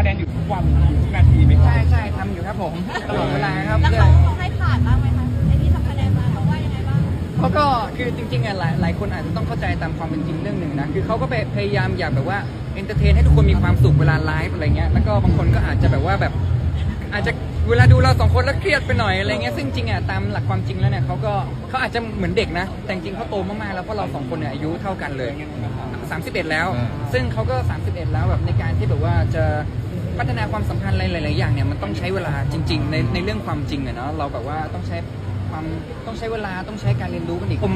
คะแนนอยู่ทุกวันอยู่ทุกนาทีไหมครับใช่ใช่ทำอยู่ครับผมตลอดเวลาครับแล้วเรื่อเขายเขาให้ผ่านบ้างไหมคะไอ้ที่ทำคะแนนมาเขาว่ายังไงบ้าง เขาก็คือจริงๆอะหลายหลายคนอาจจะต้องเข้าใจตามความเป็นจริงเรื่องหนึ่งนะคือเขาก็ไปพยายามอยากแบบว่าเอนเตอร์เทนให้ทุกคนมีความสุขเวลาไลฟ์อะไรเงี้ยแล้วก็บางคนก็อาจจะแบบว่าแบบ อาจจะเวลาดูเราสองคนแล้วเครียดไปหน่อยอะไรเงี้ยซึ่งจริงอะตามหลักความจริงแล้วเนี่ยเขาก็เขาอาจจะเหมือนเด็กนะ แต่จริงๆเขาโตมากๆแล้วเพราะเราสองคนเนี่ยอายุเท่ากันเลย 31 แล้วอ่าซึ่งเขาก็ 31 แล้วแบบในการที่แบบว่าจะ พัฒนาความสัมพันธ์อะไรหลาย ๆ อย่างเนี่ยมันต้องใช้เวลาจริง ๆ ในในเรื่องความจริงอะเนาะเราแบบว่าต้องใช้ความต้องใช้เวลาต้องใช้การเรียนรู้กันอีกผม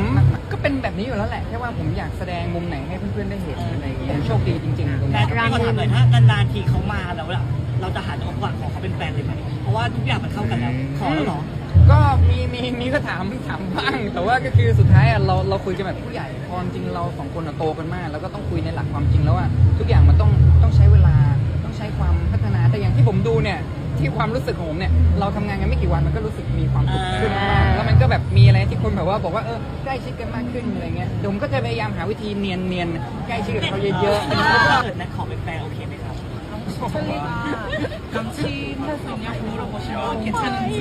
ก็เป็นแบบนี้อยู่แล้วแหละแค่ว่าผมอยากแสดงมุมไหนให้เพื่อน ๆ ได้เห็นอะไรอย่างเงี้ยผมโชคดีจริงๆตรงแต่นี้พี่ขอถามหน่อยถ้านานๆทีเขามาแล้วล่ะเราจะหาจังหวะของเขาเป็นแฟนเลยไหมเพราะว่าทุกอย่างมันเข้ากันแล้วขอแล้วเหรอก็มีมีมีก็ถามถามบ้าง แต่ว่าก็คือสุดท้ายอะเราเราคุยกันแบบผู้ใหญ่พอจริงๆเราสองคนอะโตกันมาก แล้วก็ต้องคุยในหลักความจริงแล้วว่าทุกอย่างมันต้องต้องใช้ ที่ความรู้สึกของผมเนี่ยเราทำงานกันไม่กี่วันมันก็รู้สึกมีความสุขขึ้นมากแล้วมันก็แบบมีอะไรที่คนแบบว่าบอกว่าเออใกล้ชิดกันมากขึ้นอะไรเงี้ยเดี๋ยวผมก็จะพยายามหาวิธีเนียนเนียนๆใกล้ชิดกับเขาเยอะๆ ถ้าเกิดแนทขอเป็นแฟนโอเคไหมครับ 남친할 수 있냐고 물어보시면 괜찮은지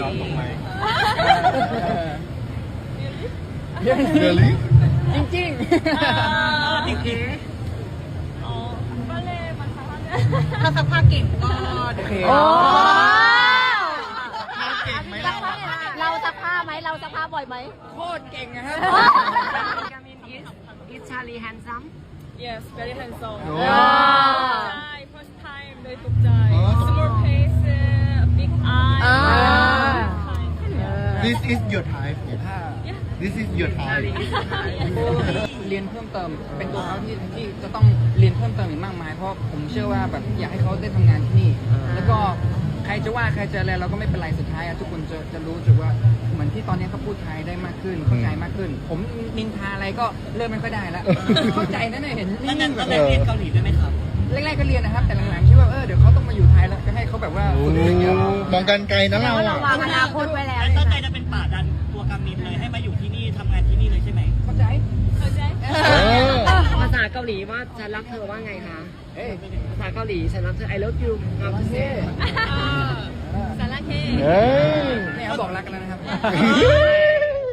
เดี๋ยว เดลี่ จริง จริง อ๋อก็เลยมันทำให้ ถ้าซักผ้าเก่งก็ ๆโอเค โอ้ เก่ง ไหมซัเรากผ้าเราซักผ้าไหมเราซักผ้าบ่อยไหม โคตรเก่งนะครับ is Charlie handsome Yes, very handsome. โอ้ Hi, first time they took Jai. Small face, uh, big eye. Kind. this is your type ถ้า this is your type เรียนเพิ่มเติม เป็นตัวเขาที่ที่จะต้องเรียนเพิ่มเติมอีกมากมาย เพราะผมเชื่อว่าแบบอยากให้เขาได้ทำงานที่นี่ แล้วก็ ใครจะว่าใครจะอะไรเราก็ไม่เป็นไรสุดท้ายอะทุกคนจะจะรู้สึกว่าเหมือนที่ตอนนี้เขาพูดไทยได้มากขึ้นเข้าใจมากขึ้น ผมนินทาอะไรก็เริ่มไม่ค่อยได้แล้วเข้าใจนะเนี่ยเห็นแล้วนิ่นั้นงๆแบตอนบแรกเรียนเกาหลีด้วยไหมครับแรกๆก็เรียนนะครับ แต่หลังๆคิดว่าเออเดี๋ยวเขาต้องมาอยู่ไทยแล้วก็ให้เขาแบบว่าโอ้ฝึกเยอะมองกันไกลนะเราเราอะวางอนาคตไว้แล้วแล้วตั้งใจจะเป็นป่าดันตัวกามินเลยให้มาอยู่ที่นี่ทำงานที่นี่เลยใช่ไหมเข้าใจเข้าใจเออภาษาเกาหลีว่าฉันรักเธอว่าไงคะเอ้ยภาษาเกาหลีฉันรักเธอ I love you ครับโอเคสาระเคเฮ้ยเนี่ยเขาบอกรักกันแล้วนะครับเฮ้ย